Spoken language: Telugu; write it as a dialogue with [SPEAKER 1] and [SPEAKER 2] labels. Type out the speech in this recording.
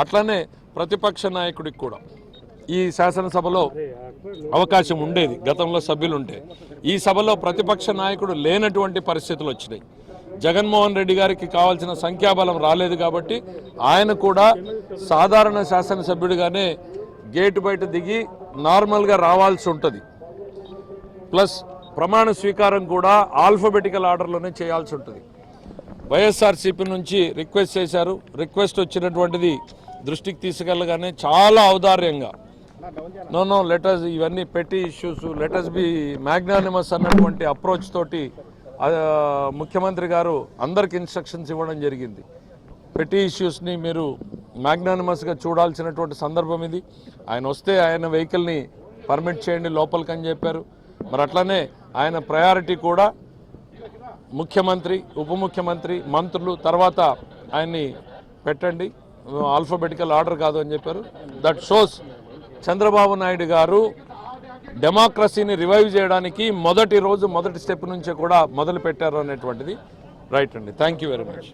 [SPEAKER 1] అట్లనే ప్రతిపక్ష నాయకుడికి కూడా ఈ శాసనసభలో అవకాశం ఉండేది గతంలో సభ్యులు ఉంటే ఈ సభలో ప్రతిపక్ష నాయకుడు లేనటువంటి పరిస్థితులు వచ్చినాయి. జగన్మోహన్ రెడ్డి గారికి కావాల్సిన సంఖ్యాబలం రాలేదు కాబట్టి ఆయన కూడా సాధారణ శాసనసభ్యుడిగానే గేటు బయట దిగి నార్మల్గా రావాల్సి ఉంటుంది. ప్లస్ ప్రమాణ స్వీకారం కూడా ఆల్ఫబెటికల్ ఆర్డర్లోనే చేయాల్సి ఉంటుంది. వైఎస్ఆర్సీపీ నుంచి రిక్వెస్ట్ చేశారు. రిక్వెస్ట్ వచ్చినటువంటిది దృష్టికి తీసుకెళ్ళగానే చాలా ఔదార్యంగా. నో నో లెటర్స్ ఇవన్నీ పెట్టి ఇష్యూస్ లెటర్స్ బి మ్యాగ్నానిమస్ అన్నటువంటి అప్రోచ్ తోటి ముఖ్యమంత్రి గారు అందరికి ఇన్స్ట్రక్షన్స్ ఇవ్వడం జరిగింది. పెట్టి ఇష్యూస్ని మీరు మ్యాగ్నానిమస్గా చూడాల్సినటువంటి సందర్భం ఇది. ఆయన వస్తే ఆయన వెహికల్ని పర్మిట్ చేయండి లోపలికి అని చెప్పారు. మరి అట్లనే ఆయన ప్రయారిటీ కూడా ముఖ్యమంత్రి ఉప ముఖ్యమంత్రి మంత్రులు తర్వాత ఆయన్ని పెట్టండి. ఆల్ఫాబెటికల్ ఆర్డర్ కాదు అని చెప్పారు. దట్ షోస్ చంద్రబాబు నాయుడు గారు డెమోక్రసీని రివైవ్ చేయడానికి మొదటి రోజు మొదటి స్టెప్ నుంచే కూడా మొదలు పెట్టారు అనేటువంటిది. రైట్ అండి. Thank you very much